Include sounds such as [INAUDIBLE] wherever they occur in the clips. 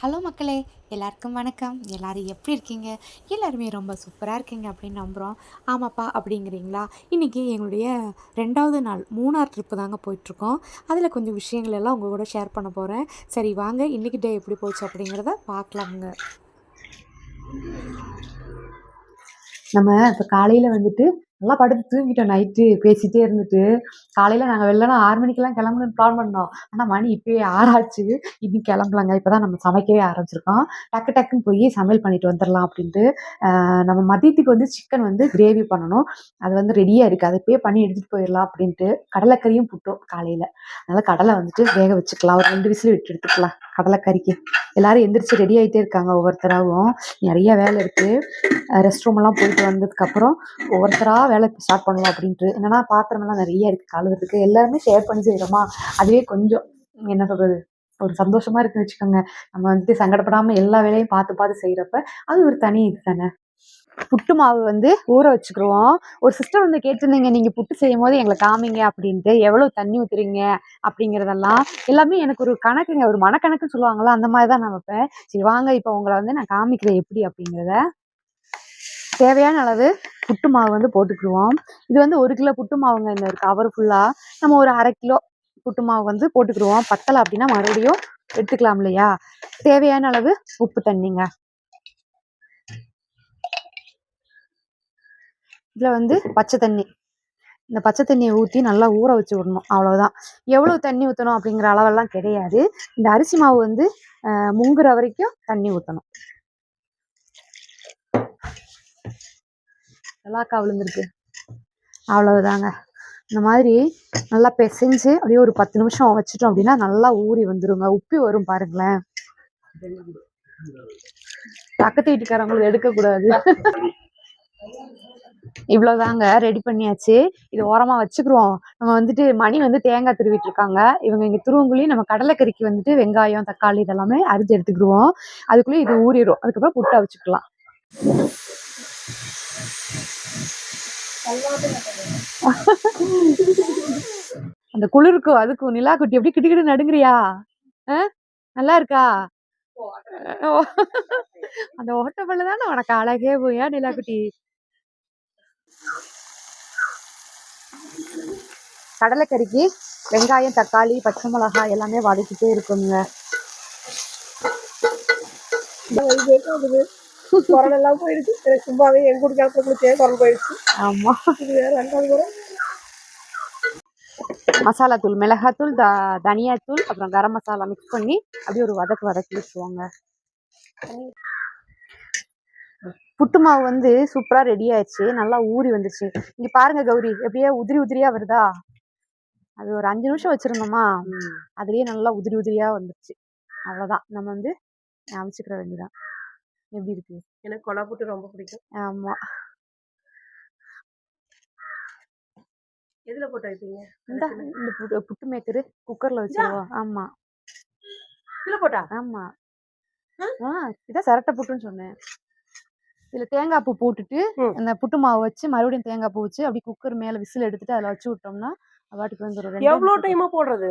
Hello மக்களே எல்லாருக்கும் வணக்கம். எல்லாரும் எப்படி இருக்கீங்க? எல்லாருமே ரொம்ப சூப்பராக இருக்கீங்க அப்படின்னு நம்புகிறோம் ஆமாப்பா அப்படிங்கிறீங்களா? இன்றைக்கி எங்களுடைய ரெண்டாவது நாள் மூணார் ட்ரிப்பு தாங்க போயிட்டுருக்கோம். அதில் கொஞ்சம் விஷயங்கள் எல்லாம் உங்கள் கூட ஷேர் பண்ண போகிறேன் சரி வாங்க. இன்றைக்கி டே எப்படி போச்சு அப்படிங்கிறத பார்க்கலாங்க நம்ம இப்போ காலையில் வந்துட்டு நல்லா படுத்து தூங்கிட்டோம் நைட்டு பேசிகிட்டே இருந்துட்டு. காலையில் நாங்கள் வெளிலனா ஆறு மணிக்கெல்லாம் கிளம்பணும்னு பிளான் பண்ணோம். ஆனால் மணி இப்பயே ஆறாச்சு. இன்னும் கிளம்பலங்க. இப்போ தான் நம்ம சமைக்கவே ஆரம்பிச்சிருக்கோம். டக்கு டக்குன்னு போய் சமையல் பண்ணிட்டு வந்துடலாம் அப்படின்ட்டு நம்ம மதியத்துக்கு வந்து சிக்கன் வந்து கிரேவி பண்ணணும். அது வந்து ரெடியாக இருக்குது அதை இப்பயே பண்ணி எடுத்துகிட்டு போயிடலாம் அப்படின்ட்டு கடலைக்கறியும் புட்டோம் காலையில். அதனால் கடலை வந்துட்டு வேக வச்சுக்கலாம். ஒரு ரெண்டு விசில் விட்டு எடுத்துக்கலாம் கடலைக்கறிக்கு. எல்லாரும் எந்திரிச்சு ரெடி ஆகிட்டே இருக்காங்க ஒவ்வொருத்தராகவும் நிறைய வேலை இருக்குது ரெஸ்ட் ரூம் எல்லாம் போயிட்டு வந்ததுக்கப்புறம் ஒவ்வொருத்தராக வேலை ஸ்டார்ட் பண்ணலாம் அப்படின்ட்டு. என்னன்னா பாத்திரமெல்லாம் நிறைய இருக்குது கழுவுறதுக்கு எல்லாருமே ஷேர் பண்ணி செய்கிறோமா அதுவே கொஞ்சம் என்ன சொல்கிறது ஒரு சந்தோஷமா இருக்குன்னு வச்சுக்கோங்க. நம்ம வந்துட்டு சங்கடப்படாமல் எல்லா வேலையும் பார்த்து பார்த்து செய்கிறப்ப அது ஒரு தனி இது தானே புட்டு மாவு வந்து ஊற வச்சுக்கிருவோம் ஒரு சிஸ்டர் வந்து கேட்டிருந்தீங்க நீங்கள் புட்டு செய்யும் போது எங்களை காமிங்க அப்படின்ட்டு. எவ்வளோ தண்ணி ஊற்றுறீங்க அப்படிங்கிறதெல்லாம் எல்லாமே எனக்கு ஒரு கணக்குங்க ஒரு மனக்கணக்குன்னு சொல்லுவாங்களா அந்த மாதிரி தான் நான் வைப்பேன். சரி வாங்க இப்போ உங்களை வந்து நான் காமிக்கிறேன் எப்படி அப்படிங்கிறத. தேவையான அளவு புட்டு மாவு வந்து போட்டுக்கிடுவோம். இது வந்து ஒரு கிலோ புட்டு மாவுங்க இந்த கவர் ஃபுல்லாக நம்ம ஒரு அரை கிலோ புட்டு மாவு வந்து போட்டுக்கிடுவோம். பத்தலை அப்படின்னா மறுபடியும் எடுத்துக்கலாம் இல்லையா? தேவையான அளவு உப்பு தண்ணிங்க. இதில் வந்து பச்சை தண்ணி. இந்த பச்சை தண்ணியை ஊற்றி நல்லா ஊற வச்சு விடணும் அவ்வளோதான் எவ்வளோ தண்ணி ஊற்றணும் அப்படிங்கிற அளவெல்லாம் கிடையாது. இந்த அரிசி மாவு வந்து முங்குற வரைக்கும் தண்ணி ஊற்றணும் நல்லாக்கா விழுந்திருக்கு. அவ்வளவுதாங்க. இந்த மாதிரி நல்லா பிசைஞ்சு அப்படியே ஒரு பத்து நிமிஷம் வச்சுட்டோம் அப்படின்னா நல்லா ஊறி வந்துருங்க. உப்பி வரும் பாருங்களேன். பக்கத்து வீட்டுக்காரங்களுக்கு எடுக்கக்கூடாது இவ்வளவுதாங்க. ரெடி பண்ணியாச்சு. இது ஓரமா வச்சுக்கிறோம் நம்ம வந்துட்டு மணி வந்து தேங்காய் துருவிட்டு இருக்காங்க இவங்க இங்க துருவங்குழி நம்ம கடலைக்கறிக்கு வந்துட்டு வெங்காயம் தக்காளி இதெல்லாமே அரிஞ்சு எடுத்துக்கிடுவோம் அதுக்குள்ளேயே இது ஊறிடும் அதுக்கப்புறம் புட்டா வச்சுக்கலாம். [LAUGHS] அந்த குளிருக்கும் அதுக்கும் நிலா குட்டி எப்படி கிட்டு கிட்டு நடுங்குறியா? ஆ? நல்லா இருக்கா? அந்த ஓட்டப்பல்ல தானே உனக்கு அழகே போயா நிலா குட்டி? கடலைக்கறிக்கு வெங்காயம் தக்காளி பச்சை மிளகாய் எல்லாமே வதக்கிட்டே இருக்குங்க. குரல் எல்லாம் போயிடுச்சு. எனக்கு சும்மாவே எங்க கூட கிளத்துல குளிச்சே குரல் போயிடுச்சு. ஆமா. இது வேற ரெண்டாவது குரல் மசாலா தூள் மிளகாத்தூள் த தனியாத்தூள் அப்புறம் கரம் மசாலா மிக்ஸ் பண்ணி அப்படியே ஒரு வதக்கு வதக்கி வச்சுருவாங்க. புட்டு மாவு வந்து சூப்பரா ரெடி ஆயிடுச்சு. நல்லா ஊறி வந்துச்சு இங்க பாருங்க கௌரி எப்படியே உதிரி உதிரியா வருதா? அது ஒரு அஞ்சு நிமிஷம் வச்சிருந்தோமா? அதுலயே நல்லா உதிரி உதிரியா வந்துருச்சு. அவ்வளவுதான். நம்ம வந்து அமைச்சுக்கிற வேண்டியதான் எப்படி இருக்கு? எனக்கு கொலா புட்டு ரொம்ப பிடிக்கும். ஆமா. எதுல போட்டு வைப்பீங்க? இந்த இந்த புட்டு புட்டு மேக்கரு குக்கர்ல வச்சிருவோம் ஆமா. இதுல போட்டா? ஆமா. ஆ? இதான் சரட்டை புட்டுன்னு சொன்னேன். இதுல தேங்காய் பூ போட்டுட்டு. அந்த புட்டு மாவு வச்சு மறுபடியும் தேங்காய் பூ வச்சு அப்படி குக்கர் மேல விசில் எடுத்துட்டு அதுல வச்சு விட்டோம்னா அது பாட்டுக்கு வந்துடும் எவ்வளவு. டைமா போடுறது?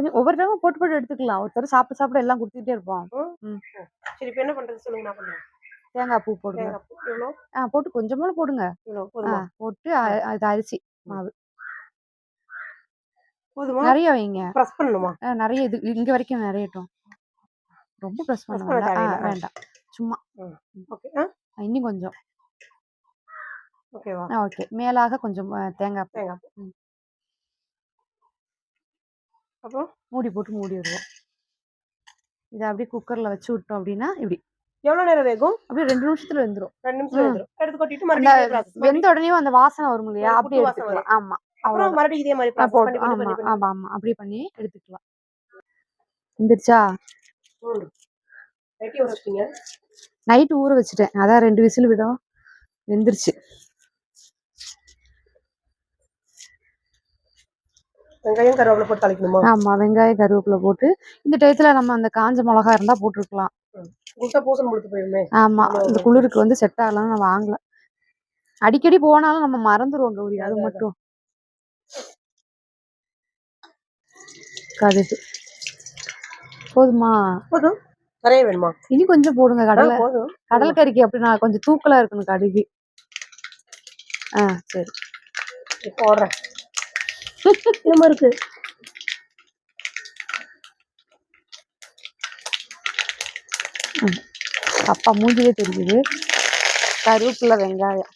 கொஞ்சம் ஒவ்வொரு டைமும் போட்டு போட்டு எடுத்துக்கலாம். ஒருத்தர் சாப்பிட சாப்பிட எல்லாம் கொடுத்துட்டே இருப்போம். சரி இப்ப என்ன பண்றது சொல்லுங்க நான் பண்றேன். தேங்காய் பூ போடுங்க. ஆ போட்டு கொஞ்சமா போடுங்க. போட்டு அது அரிசி போதுமா? நிறைய வைங்க. ப்ரெஸ் பண்ணணுமா? நிறைய இது இங்க வரைக்கும் நிறையட்டும். ரொம்ப ப்ரெஸ் பண்ண வேண்டாம். வேண்டாம். சும்மா. இன்னும் கொஞ்சம். ஓகே. மேலாக கொஞ்சம் தேங்காய் தேங்காய். அப்புறம் மூடி போட்டு மூடி விடுவோம் இதை அப்படியே குக்கர்ல வச்சு விட்டோம் அப்படின்னா இப்படி. எவ்வளவு நேரம் வேகும்? அப்படியே ரெண்டு நிமிஷத்துல வெந்துரும். ரெண்டு நிமிஷம் எடுத்து கொட்டிட்டு மறுபடியும். வெந்த உடனே அந்த வாசனை வரும் இல்லையா? அப்படியே எடுத்துக்கலாம். ஆமா. அப்புறம் மறுபடியும் இதே மாதிரி போட்டு ஆமா ஆமா ஆமா. அப்படியே பண்ணி எடுத்துக்கலாம். வந்துருச்சா? நைட்டு ஊற வச்சுட்டேன். அதான் ரெண்டு விசில் விடும். வெந்துருச்சு. வெங்காயம் கருவேப்பிலை போட்டு தாளிக்கணுமா? ஆமா வெங்காயம் கருவேப்பிலை போட்டு இந்த டயத்துல நம்ம அந்த காஞ்ச மிளகா இருந்தா போட்டுருக்கலாம். குட்டை பூசணி முழுத்து போயிருமே. ஆமா இந்த. குளிருக்கு வந்து செட் ஆகலாம் நான் வாங்கல. அடிக்கடி போனாலும் நம்ம மறந்துருவோம் கௌரி அது மட்டும். கடுகு. போதுமா? போதும். நிறைய வேணுமா? இனி கொஞ்சம் போடுங்க கடலை. போதும். கடலைக்கறிக்கு அப்படி நான் கொஞ்சம் தூக்கலா இருக்கணும் கடுகு. ஆ சரி. இப்போ போடுறேன். என்னமா இருக்கு. அப்பா மூஞ்சிலே தெரியுது. கருவேப்பில வெங்காயம்.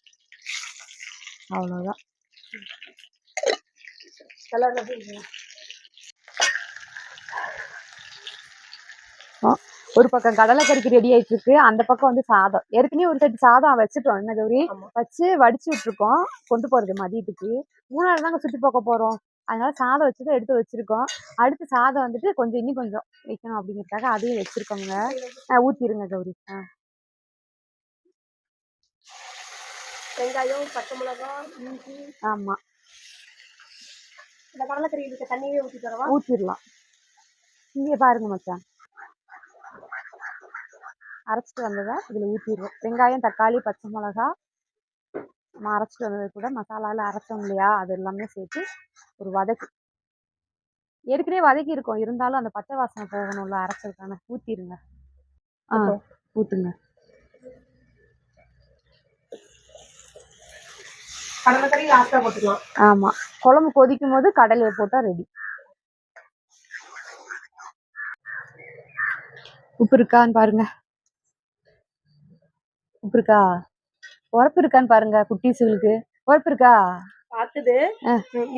அவ்வளோதான் கலர் ஒரு பக்கம் கடலைக்கறிக்கு ரெடி ஆயிட்டு இருக்கு அந்த பக்கம் வந்து சாதம். ஏற்கனவே ஒரு செட்டு சாதம் வச்சுட்டோம். என்ன கௌரி. வச்சு வடிச்சு விட்டுருக்கோம். கொண்டு போறது மதியத்துக்கு. மூணாவது தாங்க சுற்றி பார்க்க போறோம். அதனால சாதம் வச்சுதான் எடுத்து வச்சிருக்கோம். அடுத்து சாதம் வந்துட்டு கொஞ்சம் இன்னும் கொஞ்சம் வைக்கணும் அப்படிங்கிறதுக்காக அதையும் வச்சிருக்கோங்க. ஊத்திருங்க கௌரி. வெங்காயம் பச்சை மிளகாய் இஞ்சி. ஆமா. இந்த கடலைக்கறி இருக்க தண்ணியே ஊற்றி தரவா ஊத்திடலாம். இங்கே பாருங்க மச்சான். அரைச்சிட்டு வந்ததை இதில் ஊற்றிடுவோம் வெங்காயம் தக்காளி பச்சை மிளகா நம்ம அரைச்சிட்டு வந்தது கூட மசாலாவில் அரைச்சோம் இல்லையா? அது எல்லாமே சேர்த்து ஒரு வதக்கு. ஏற்கனவே வதக்கி இருக்கோம். இருந்தாலும் அந்த பச்சை வாசனை போகணும்ல அரைச்சதுக்கான. ஊற்றிடுங்க ஆ? ஊற்றுங்க ஆமாம் குழம்பு கொதிக்கும் போது கடலையை போட்டால் ரெடி உப்பு இருக்கான்னு பாருங்க. உப்பு இருக்கா உரப்பு இருக்கான்னு பாருங்க குட்டீஸுகளுக்கு. உரப்பு இருக்கா? பார்த்துது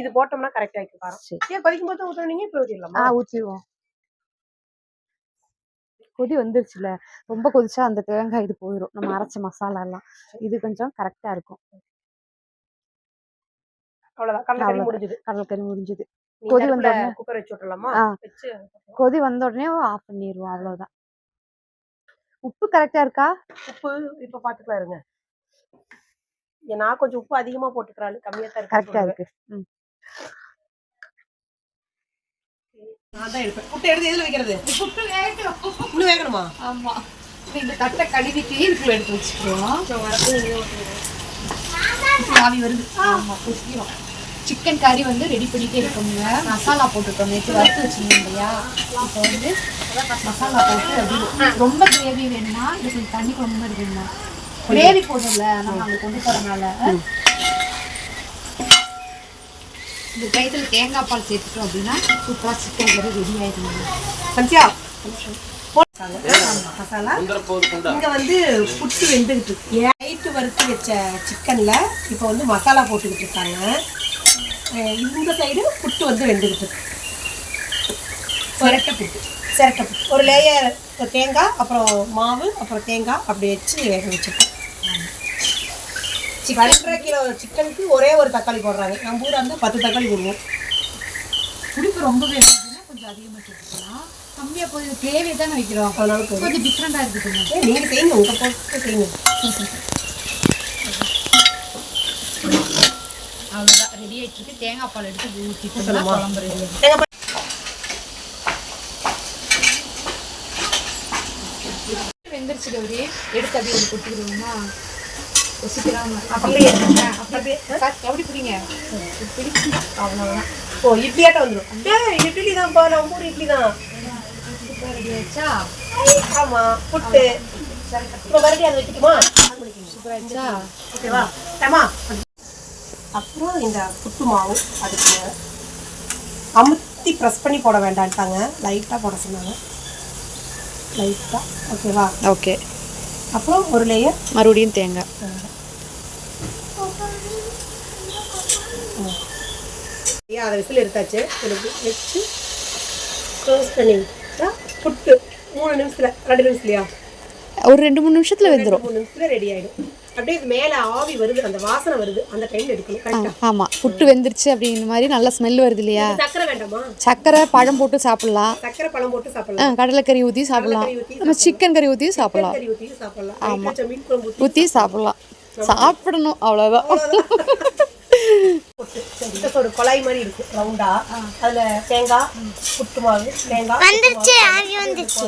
இது போட்டோம்னா கரெக்டா சரி. ஏன் கொதிக்கும் போது ஊற்றுனீங்க இப்போ ஆ ஊற்றிடலாமா ஊற்றிடுவோம் கொதி வந்துருச்சுல. ரொம்ப கொதிச்சா அந்த தேங்காய் இது போயிடும் நம்ம அரைச்ச மசாலா எல்லாம். இது கொஞ்சம் கரெக்டா இருக்கும். அவ்வளவுதான். முடிஞ்சுது. கொதி வந்த உடனே? கொதி வந்த உடனே ஆஃப் பண்ணிடுவோம் அவ்வளவுதான். உப்பு கரெக்டா இருக்கா? உப்பு இப்போ பார்த்துக்கலாம் இருங்க நான் கொஞ்சம் உப்பு அதிகமா போட்டுக்கிறாள் கம்மியா தான் கரெக்டா இருக்கு. நான் தான் எடுப்பேன். புட்டு எடுத்து எதுல வைக்கிறது? இன்னும் வேகணுமா. ஆமா. இந்த தட்டை கழுவிட்டு இதுக்குள்ள எடுத்து வச்சுக்கிறோம். ஆவி வருது. ஆமா சிக்கன் கறி வந்து ரெடி பண்ணிட்டே இருக்கோங்க மசாலா போட்டுட்டோம் நேற்று வறுத்து வச்சிருந்தோம் இல்லையா? இப்போ வந்து மசாலா போட்டு அப்படி ரொம்ப கிரேவி வேணும்னா இது கொஞ்சம் தண்ணி குழம்பு மாதிரி வேணுமா? கிரேவி போடுறோம்ல. நம்ம அங்கே கொண்டு போகிறனால இந்த கைத்தில் தேங்காய் பால் சேர்த்துட்டோம் அப்படின்னா சூப்பராக சிக்கன் கறி ரெடி ஆயிடுங்க. சந்தியா மசாலா? இங்க வந்து புட்டு வெந்துகிட்டு இருக்கு. நைட்டு வறுத்து வச்ச சிக்கன்ல இப்போ வந்து மசாலா போட்டுக்கிட்டு இருக்காங்க. இந்த சைடு புட்டு வந்து வெந்துகிட்டு இருக்கு சிரட்டை புட்டு சிரட்டை புட்டு. ஒரு லேயர் தேங்காய் அப்புறம் மாவு அப்புறம் தேங்காய் அப்படி வச்சு வேக வச்சுருக்கோம் ரெண்டரை கிலோ சிக்கனுக்கு ஒரே ஒரு தக்காளி போடுறாங்க. நம்ம ஊரா இருந்தால் பத்து தக்காளி போடுவோம். புளிப்பு ரொம்ப வேணும் அப்படின்னா கொஞ்சம் அதிகமாக சேர்த்துக்கலாம். கம்மியாக போய் கிரேவி தானே வைக்கிறோம். கொஞ்சம் டிஃப்ரெண்டாக இருக்குதுங்க ஏய், நீங்க செய்யுங்க. உங்க போட்டு செய்யுங்க அவ்வளோதான் ரெடி ஆயிட்டு இருக்கு தேங்காய் பால் எடுத்து ஊற்றிட்டு? குழம்பு ரெடி வெந்துருச்சு கௌரி எடுத்து அப்படியே ஒரு கொட்டிக்கிடுவோமா கொசிக்கிறாம அப்படியே அப்படியே. பிடிங்க. ஓ வந்துடும் தான்ப்பா நம்ம ஊர் இட்லி தான் ரெடி புட்டு. இப்போ மறுபடியும் அதை வைக்கட்டுமா ஓகேவா? அப்புறம் இந்த புட்டு மாவு அதுக்கு அமுத்தி ப்ரெஸ் பண்ணி போட வேண்டான்ட்டாங்க. லைட்டாக போட சொன்னாங்க. லைட்டாக ஓகேவா ஓகே அப்புறம் ஒரு லேயர் மறுபடியும் தேங்காய் அதை விசில் எடுத்தாச்சு. எடுத்து வச்சு க்ளோஸ் பண்ணி விட்டா புட்டு. மூணு நிமிஷத்தில் ரெண்டு நிமிஷத்துலையா? ஒரு ரெண்டு மூணு நிமிஷத்துல ரெண்டு மூணு நிமிஷத்துல ரெடி ஆயிடும். அப்படியே மேல ஆவி வருது அந்த வாசனை வருது அந்த டைம்ல எடுக்கணும் கரெக்டா ஆமா புட்டு வெந்துருச்சு அப்படிங்கிற மாதிரி நல்ல ஸ்மெல் வருது இல்லையா? சக்கரை வேண்டாமா? சக்கரை பழம் போட்டு சாப்பிடலாம். சக்கரை பழம் போட்டு சாப்பிடலாம். கடலைக்கறி ஊற்றி சாப்பிடலாம். கடலைக்கறி ஊத்தி நம்ம சிக்கன் கறி ஊற்றியும் சாப்பிடலாம். சாப்பிடலாம். ஊத்தி ஊற்றி சாப்பிடலாம். சாப்பிடணும் அவ்வளோதான் போட்டு செஞ்சு ஒரு கொலாய் மாதிரி இருக்கு ரவுண்டா அதுல தேங்காய் புட்டு மாவு தேங்காய் வந்துருச்சு ஆவி வந்துருச்சு.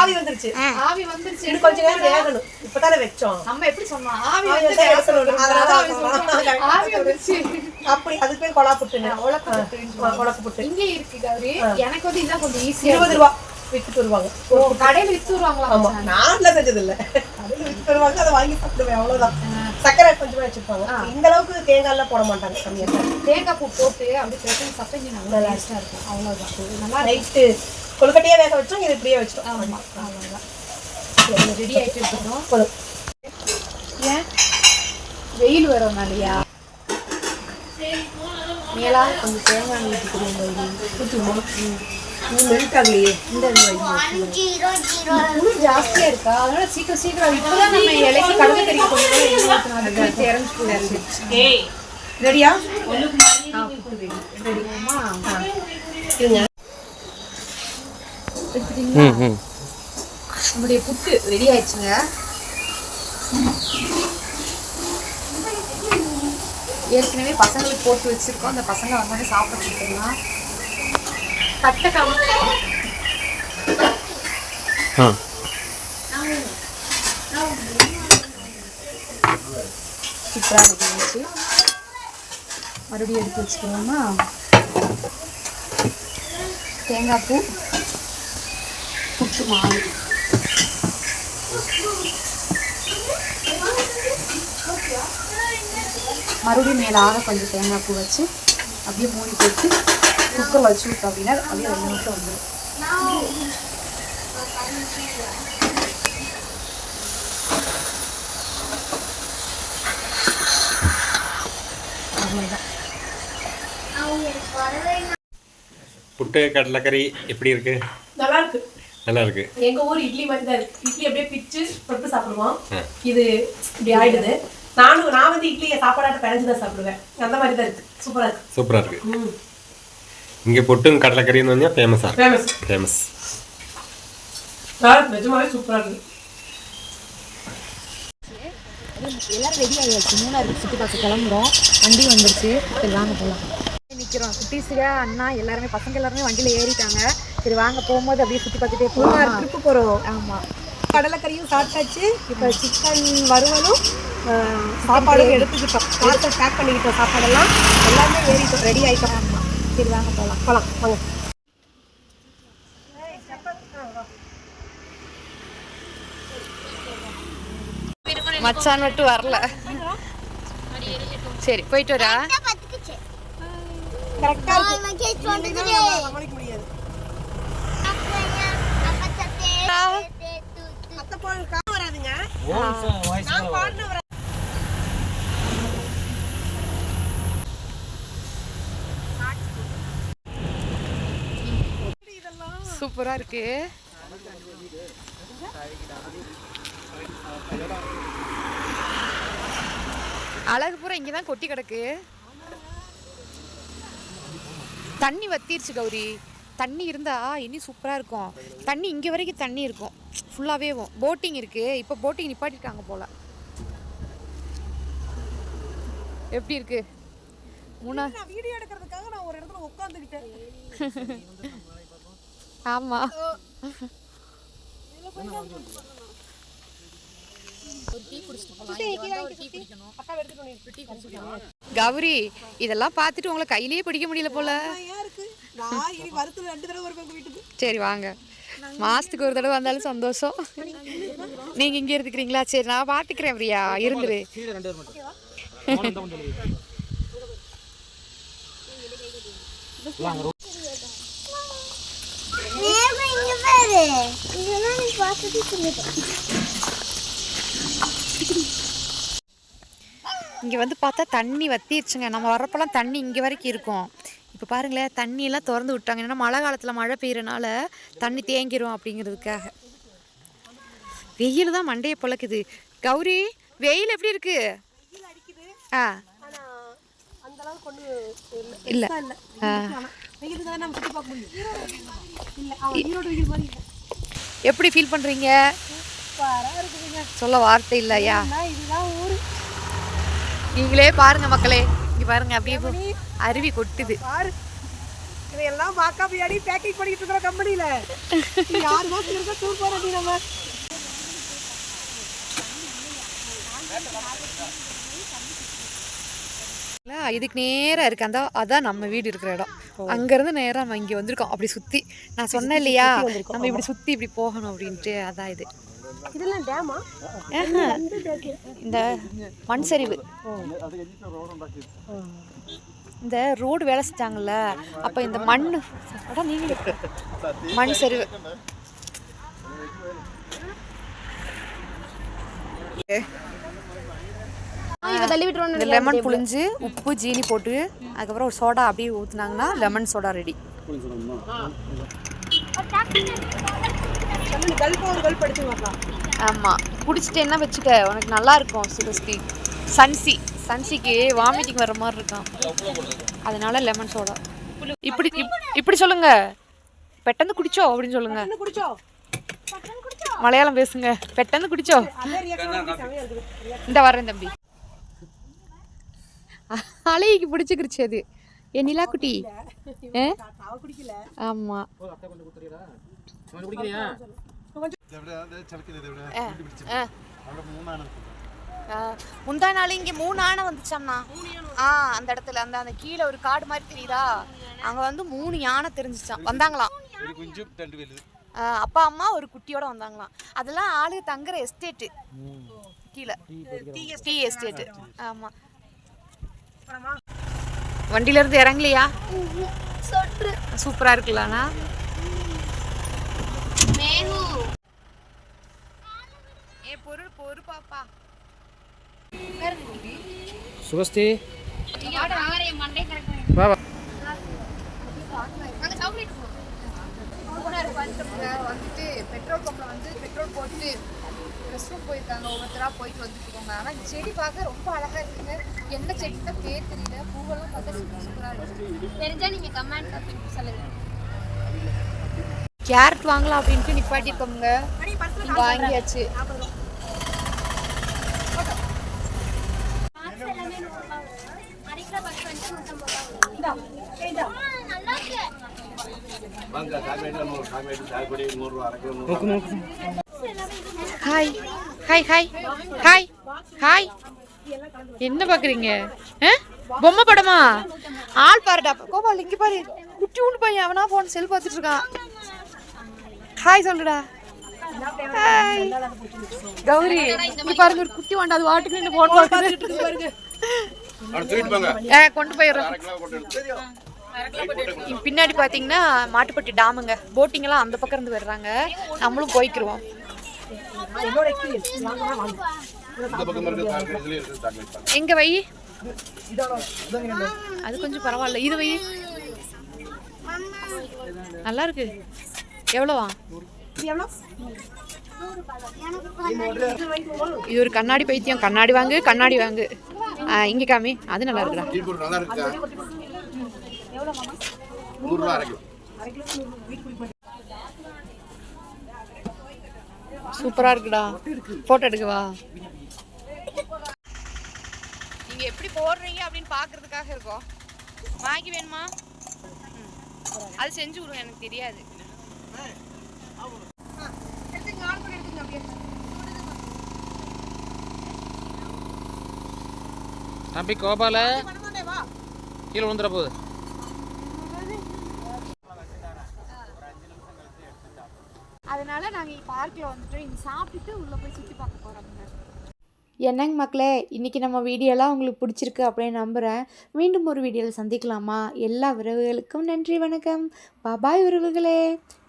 ஆவி வந்துருச்சு. ஆவி வந்துருச்சு. இன்னும் கொஞ்ச நேரம் வேகணும். இப்பதானே வச்சோம். நம்ம எப்படி சொன்னோம்? ஆவி வந்தா ஆவி வந்துருச்சு. அப்படி அதுக்கு பேர் கொலா புட்டு உலக்கு புட்டு இங்கே இருக்கு கௌரி. எனக்கு வந்து இதான் கொஞ்சம் ஈஸியா இருபது ரூபா வித்துட்டு வருவாங்க. கடையில் வித்து வருவாங்களா ஆமா. நான்லாம் செஞ்சது இல்ல கடையில வித்துட்டு வருவாங்க அதை வாங்கி சாப்பிடுவேன். அவ்வளவுதான். சக்கரை கொஞ்சமா வச்சிருப்பாங்க. இந்த அளவுக்கு தேங்காய் எல்லாம் போட மாட்டாங்க கம்மியா. தேங்காய் பூ போட்டு அப்படி பிரச்சனை சாப்பிட்டு நல்லா இருக்கும். அவ்வளோதான் நல்லா நைட்டு கொழுக்கட்டையே வேக வச்சோம் இது இப்படியே வச்சிட்டோம். ஆமாம் அவ்வளோதான் ரெடி ஆகிட்டு இருக்கோம் போதும். ஏன்? வெயில் வரனாலயா மேலா? கொஞ்சம் தேங்காய் ஊற்றிக்கிறோம் ஊற்றுமா ஆகலையே இந்த குளிர் ஜாஸ்தியா இருக்கா? அதனால சீக்கிரம் சீக்கிரம். இப்பதான் நம்ம இலைக்கு கடலை கறி கொண்டு இறந்து போயிடுச்சு ரெடியா ரெடிமா எடுத்துட்டீங்களா? நம்முடைய புட்டு ரெடி ஆயிடுச்சுங்க. ஏற்கனவே பசங்களுக்கு போட்டு வச்சிருக்கோம். அந்த பசங்க வந்தாலே சாப்பிட ஆ. சூப்பராக வச்சு மறுபடியும் எடுத்து வச்சுக்கலாமா? தேங்காய் பூ. மாவு மறுபடியும் மேலாக கொஞ்சம் தேங்காய் பூ வச்சு அப்படியே மூடி போட்டு குக்கரில் வச்சு விட்டோம் அப்படின்னா அப்படியே ரெண்டு நிமிஷம் வந்துடும் புட்டு கடலைக்கறி எப்படி இருக்கு? நல்லா இருக்கு. நல்லா இருக்கு. எங்க ஊர் இட்லி மாதிரி தான் இருக்கு. இட்லி அப்படியே பிச்சு தொட்டு சாப்பிடுவோம். இது இப்படி ஆயிடுது. நானும் நான் வந்து இட்லியை சாப்பாடாட்ட பிணைஞ்சு தான் சாப்பிடுவேன். அந்த மாதிரி தான் இருக்கு. சூப்பரா இருக்கு. சூப்பராக இருக்கு. ம். இங்கே புட்டும் கடலைக்கறின்னு வந்து ஃபேமஸாக இருக்கு. ஃபேமஸ் ஃபேமஸ் நிஜமாவே சூப்பரா இருக்கு. எல்லாரும் ரெடி ஆகியாச்சு மூணாருக்கு சுற்றி பார்க்க கிளம்புறோம். வண்டி வந்துருச்சு. சரி வாங்க போகலாம் நிற்கிறோம் குட்டீஸுக அண்ணா எல்லாருமே பசங்க எல்லாருமே வண்டியில் ஏறிட்டாங்க. சரி வாங்க போகும்போது அப்படியே சுற்றி பார்த்துட்டே போகலாம் ட்ரிப்பு போறோம். ஆமாம் கடலைக்கறியும் சாப்பிட்டாச்சு. இப்போ சிக்கன் வறுவலும் சாப்பாடும் எடுத்துக்கிட்டோம். பார்சல் பேக் பண்ணிக்கிட்டோம் சாப்பாடெல்லாம். எல்லாமே ஏறிட்டோம். ரெடி ஆயிட்டோம். சரி வாங்க போகலாம் போகலாம் வாங்க. மச்சான் மட்டும் வரல. சரி போயிட்டு வரா. கரெக்டா இருக்கு. சமாளிக்க முடியாது. மத்த பால் கா வராதுங்க நான் பாடின வர சூப்பரா இருக்கு. அழகு பூரா இங்கே தான் கொட்டி கிடக்கு. தண்ணி வத்திருச்சு கௌரி. தண்ணி இருந்தா இனி சூப்பராக இருக்கும். தண்ணி இங்கே வரைக்கும் தண்ணி இருக்கும். ஃபுல்லாகவே போட்டிங் இருக்கு. இப்போ போட்டிங் நிப்பாட்டிருக்காங்க போல. எப்படி இருக்கு? மூணா நான் வீடியோ எடுக்கிறதுக்காக நான் ஒரு இடத்துல உட்காந்துக்கிட்டேன் ஆமா. கௌரி இதெல்லாம் பார்த்துட்டு உங்களை கையிலேயே பிடிக்க முடியல போல. சரி வாங்க. மாசத்துக்கு ஒரு தடவை வந்தாலும் சந்தோஷம். நீங்க இங்க இருந்துக்கிறீங்களா? சரி நான் பாத்துக்கிறேன் பிரியா. இருந்துரு. இங்க வந்து பார்த்தா தண்ணி வத்திருச்சுங்க. நம்ம வர்றப்பெல்லாம் தண்ணி இங்க வரைக்கும் இருக்கும். இப்போ பாருங்களேன் தண்ணி எல்லாம் திறந்து விட்டாங்க. ஏன்னா மழை காலத்துல மழை பெய்யறனால தண்ணி தேங்கிரும் அப்படிங்கிறதுக்காக. வெயில் தான் மண்டையை பொழக்குது. கௌரி வெயில் எப்படி இருக்கு? ஆ. இல்ல. எப்படி ஃபீல் பண்றீங்க? இருக்குதுங்க. சொல்ல வார்த்தை இல்லையா ஆனா இதுதான் ஊரு. நீங்களே பாருங்க மக்களே. இங்க பாருங்க அப்படியே அருவி கொட்டுது. பாரு. இதையெல்லாம் பிரியாணி பேக்கிங் பண்ணிட்டு இருக்கிற கம்பெனில. ஆறு மாசம் இருக்க டூர் போறோம் நம்ம. இதுக்கு நேராக இருக்கு. அந்த அதான் நம்ம வீடு இருக்கிற இடம். அங்கேருந்து நேராக நம்ம இங்கே வந்திருக்கோம். அப்படி சுற்றி நான் சொன்னேன் இல்லையா? நம்ம இப்படி சுற்றி இப்படி போகணும் அப்படின்ட்டு. அதான் இது. இதெல்லாம் டேமா. இந்த மண் சரிவு. இந்த ரோடு வேலை செஞ்சாங்கல்ல அப்போ இந்த மண் மண் சரிவு. இந்த லெமன் புழிஞ்சு உப்பு ஜீனி போட்டு அதுக்கப்புறம் ஒரு சோடா அப்படியே ஊற்றுனாங்கன்னா லெமன் சோடா ரெடி ஆமாம் குடிச்சிட்டேன்னா வச்சுக்க? உனக்கு நல்லா இருக்கும் சுகஸ்தி சன்சி. சன்சிக்கு வாமிட்டிங் வர மாதிரி இருக்கும். அதனால லெமன் சோடா. இப்படி இப்- இப்படி சொல்லுங்க. பெட்டந்து குடிச்சோ அப்படின்னு சொல்லுங்க. மலையாளம் பேசுங்க. பெட்டந்து குடிச்சோ? இந்த வரேன் தம்பி. அலைக்கு பிடிச்சிக்கிருச்சு அது. ஏ நிலா குட்டி ஏ? ஆமா. ஆ, முந்தா நாள் இங்கே மூணு ஆனை வந்துச்சாம்ண்ணா ஆ அந்த இடத்துல அந்த அந்த கீழே ஒரு காடு மாதிரி தெரியுதா அங்கே வந்து மூணு யானை தெரிஞ்சிச்சாம் வந்தாங்களாம் அப்பா அம்மா ஒரு குட்டியோட வந்தாங்களாம் அதெல்லாம் ஆளு தங்குற எஸ்டேட்டு கீழே டீ எஸ்டேட்டு ஆமாம் வண்டியில இருந்து இறங்கலையா சூப்பரா இருக்குல்லண்ணா சுகஸ்தி வந்துட்டு பெட்ரோல் பம்பில் வந்து பெட்ரோல் போட்டு ரெஸ்ட் ரூம் போயிருக்காங்க. ஒவ்வொருத்தராக போயிட்டு வந்துட்டு இருக்காங்க ஆனால் செடி பார்க்க ரொம்ப அழகாக இருக்குங்க. என்ன செடி தான் பேர் தெரியல. பூவெல்லாம் பார்த்தா சூப்பர் சூப்பராக இருக்கு. தெரிஞ்சா நீங்க கமெண்ட் சொல்லுங்க. கேரட் வாங்கலாம் அப்படின்ட்டு நிப்பாட்டிருக்கோங்க வாங்கியாச்சு அரைக்கிற பத்து வந்து நூற்றம்பது ரூபா நல்லா இருக்கு hi hi hi hi hi என்ன பார்க்குறீங்க? பொம்மை படமா? ஆள் பாருடா. கோபால் இங்கே பாரு. குட்டி உண்டு பையன். அவனா ஃபோன் செல் பார்த்துட்டு இருக்கான். ஹாய் சொல்லுடா. கௌரி இங்க பாருங்க ஒரு குட்டி வாண்டா. அது வாட்டுக்கு நின்று ஃபோன் பார்த்துட்டு பாருங்க ஏ கொண்டு போயிடுறோம். பின்னாடி பார்த்தீங்கன்னா மாட்டுப்பட்டி டாமுங்க. போட்டிங் எல்லாம் அந்த பக்கம் இருந்து வர்றாங்க. நம்மளும் போய்க்கிருவோம். எங்க வை? அது கொஞ்சம் பரவாயில்ல. இது வை. நல்லா இருக்கு. எவ்வளோவா இது ஒரு கண்ணாடி பைத்தியம். கண்ணாடி வாங்கு கண்ணாடி வாங்கு. இங்க காமி. அது நல்லா இருக்குடா. நூறுரூவா அரை கிலோ. சூப்பரா இருக்குடா. போட்டோ எடுக்கவா? நீங்க எப்படி போடுறீங்க அப்படின்னு பாக்குறதுக்காக இருக்கோம். மேகி வேணுமா. அது செஞ்சு விடுங்க எனக்கு தெரியாது. தம்பி கோபால கீழே விழுந்துட போகுது. நாங்கள் பார்க்கில் வந்துட்டு இங்கே சாப்பிட்டுட்டு உள்ளே போய் சுற்றி பார்க்க போகிறோங்க என்னங்க மக்களே இன்றைக்கி நம்ம வீடியோலாம் உங்களுக்கு பிடிச்சிருக்கு அப்படின்னு நம்புகிறேன் மீண்டும் ஒரு வீடியோவில் சந்திக்கலாமா? எல்லா உறவுகளுக்கும் நன்றி வணக்கம். பாபாய் உறவுகளே.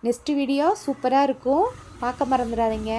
நெக்ஸ்ட் வீடியோ சூப்பராக இருக்கும். பார்க்க மறந்துடாதீங்க.